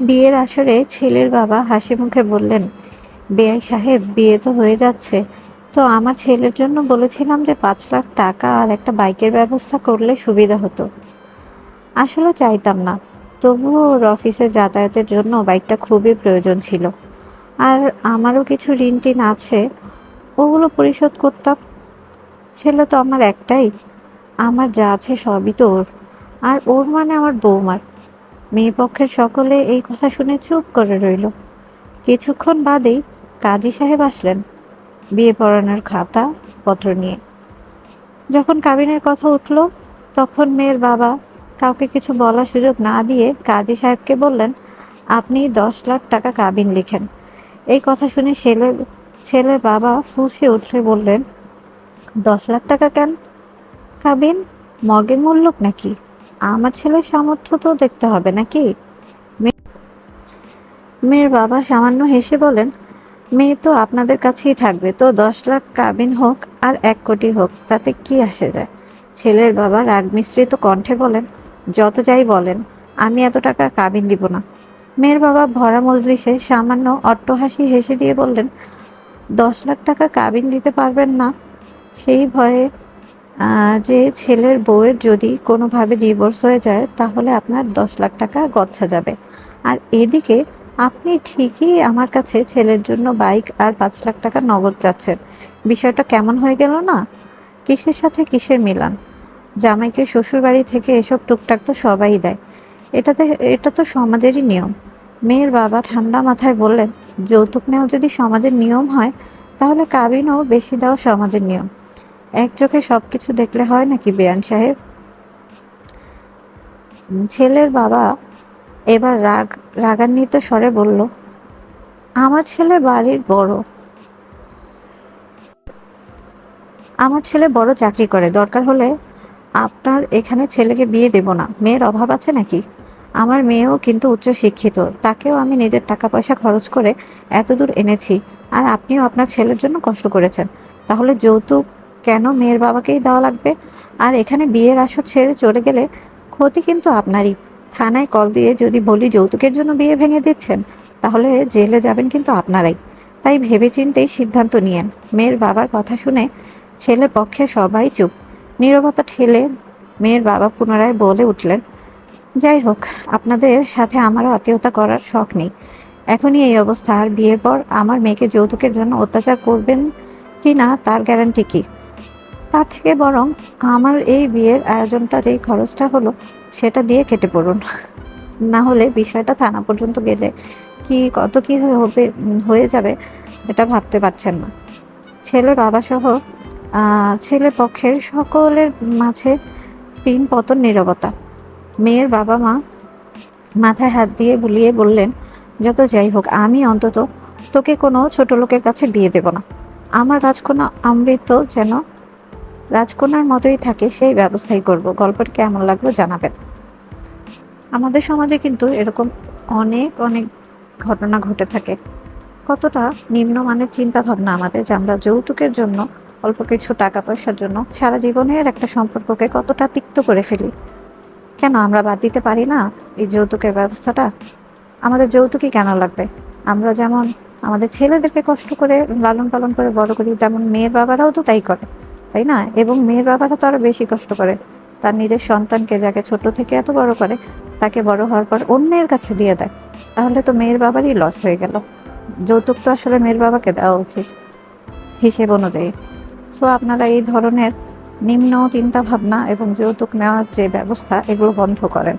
বিয়ের আসরে ছেলের বাবা হাসি মুখে বললেন, বেআই সাহেব, বিয়ে তো হয়ে যাচ্ছে। তো আমার ছেলের জন্য বলেছিলাম যে পাঁচ লাখ টাকা আর একটা বাইকের ব্যবস্থা করলে সুবিধা হতো। আসলে চাইতাম না। তবুও ওর অফিসে যাতায়াতের জন্য বাইকটা খুবই প্রয়োজন ছিল। আর আমারও কিছু ঋণ টিন আছে, ওগুলো পরিশোধ করতাম। ছেলে তো আমার একটাই। আমার যা আছে সবই তো ওর। আর ওর মানে আমার বৌমার। মেয়ে পক্ষের সকলে এই কথা শুনে চুপ করে রইল। কিছুক্ষণ বাদেই কাজী সাহেব আসলেন, বিয়ে পড়ানোর খাতা, পত্র নিয়ে। যখন কাবিনের কথা উঠল, তখন মেয়ের বাবা কাউকে কিছু বলার সুযোগ না দিয়ে কাজী সাহেবকে বললেন, আপনি দশ লাখ টাকা কাবিন লিখেন। এই কথা শুনে ছেলের ছেলের বাবা ফুঁসে উঠলে বললেন, দশ লাখ টাকা কেন? কাবিন মগের মূল্যক নাকি? আমার ছেলের সামর্থ্য তো দেখতে হবে নাকি? মেয়ের বাবা সামান্য হেসে বলেন, মেয়ে তো আপনাদের কাছেই থাকবে। তো দশ লাখ কাবিন হোক আর এক কোটি হোক, তাতে কি আসে যায়? ছেলের বাবা রাগ মিশ্রিত কণ্ঠে বলেন, যত যাই বলেন, আমি এত টাকা কাবিন দিব না। মেয়ের বাবা ভরা মজলিসে সামান্য অট্টহাসি হেসে দিয়ে বললেন, দশ লাখ টাকা কাবিন দিতে পারবেন না? সেই ভয়ে যে ছেলের বউয়ের যদি কোনোভাবে ডিভোর্স হয়ে যায়, তাহলে আপনার দশ লাখ টাকা গচ্ছা যাবে। আর এদিকে আপনি ঠিকই আমার কাছে ছেলের জন্য বাইক আর পাঁচ লাখ টাকা নগদ চাচ্ছেন বিষয়টা কেমন হয়ে গেল না? কিসের সাথে কিসের মিলান? জামাইকে শ্বশুর বাড়ি থেকে এসব টুকটাক তো সবাই দেয়। এটাতে, এটা তো সমাজেরই নিয়ম। মেয়ের বাবা ঠান্ডা মাথায় বললেন, যৌতুক নেওয়া যদি সমাজের নিয়ম হয়, তাহলে কাবিনও বেশি দেওয়া সমাজের নিয়ম। এক চোখে সবকিছু দেখলে হয় নাকি বেয়ান সাহেব? ছেলের বাবা এবার রাগ, রাগান্বিত স্বরে বলল, আমার ছেলে বাড়ির বড়। আমার ছেলে বড় চাকরি করে। দরকার হলে আপনার এখানে ছেলেকে বিয়ে দেব না। মেয়ের অভাব আছে নাকি? আমার মেয়েও কিন্তু উচ্চ শিক্ষিত তাকেও আমি নিজের টাকা পয়সা খরচ করে এতদূর এনেছি। আর আপনিও আপনার ছেলের জন্য কষ্ট করেছেন। তাহলে যৌতুক কেন মেয়ের বাবাকেই দেওয়া লাগবে? আর এখানে বিয়ের আসর ছেড়ে চলে গেলে ক্ষতি কিন্তু আপনারই। থানায় কল দিয়ে যদি বলি যৌতুকের জন্য বিয়ে ভেঙে দিচ্ছেন, তাহলে জেলে যাবেন কিন্তু আপনারাই। তাই ভেবেচিন্তেই সিদ্ধান্ত নিয়েন। মেয়ের বাবার কথা শুনে ছেলের পক্ষে সবাই চুপ। নীরবতা ঠেলে মেয়ের বাবা পুনরায় বলে উঠলেন, যাই হোক, আপনাদের সাথে আমারও আত্মীয়তা করার শখ নেই। এখনই এই অবস্থা। আর বিয়ের পর আমার মেয়েকে যৌতুকের জন্য অত্যাচার করবেন কি না তার গ্যারান্টি কি? তার থেকে বরং আমার এই বিয়ের আয়োজনটা যেই খরচটা হলো, সেটা দিয়ে কেটে পড়ুন। না হলে বিষয়টা থানা পর্যন্ত গেলে কি কত কি হবে, হয়ে যাবে যেটা ভাবতে পারছেন না। ছেলের বাবা সহ ছেলে পক্ষের সকলের মাঝে তিন পতন নীরবতা। মেয়ের বাবা মা মাথায় হাত দিয়ে বুলিয়ে বললেন, যত যাই হোক, আমি অন্তত তোকে কোনো ছোট লোকের কাছে বিয়ে দেব না। আমার রাজকন্যা অমৃত যেন রাজকন্যার মতোই থাকে, সেই ব্যবস্থাই করব। গল্পটি কেমন লাগল জানাবেন। আমাদের সমাজে কিন্তু এরকম অনেক অনেক ঘটনা ঘটে থাকে। কতটা নিম্নমানের চিন্তা ভাবনা আমাদের, যে আমরা যৌতুকের জন্য, অল্প কিছু টাকা পয়সার জন্য সারা জীবনের একটা সম্পর্ককে কতটা তিক্ত করে ফেলি। কেন আমরা বাদ দিতে পারি না এই যৌতুকের ব্যবস্থাটা? আমাদের যৌতুকই কেন লাগবে? আমরা যেমন আমাদের ছেলেদেরকে কষ্ট করে লালন পালন করে বড় করি, তেমন মেয়ের বাবারাও তো তাই করে। তাই না? এবং মেয়ের বাবারা তো আরও বেশি কষ্ট করে। তার নিজের সন্তানকে যাকে ছোট থেকে এত বড় করে, তাকে বড় হওয়ার পর অন্যের কাছে দিয়ে দেয়। তাহলে তো মেয়ের বাবারই লস হয়ে গেল। যৌতুক তো আসলে মেয়ের বাবাকে দেওয়া উচিত হিসেব অনুযায়ী। সো আপনারা এই ধরনের নিম্ন চিন্তা ভাবনা এবং যৌতুক নেওয়ার যে ব্যবস্থা, এগুলো বন্ধ করেন।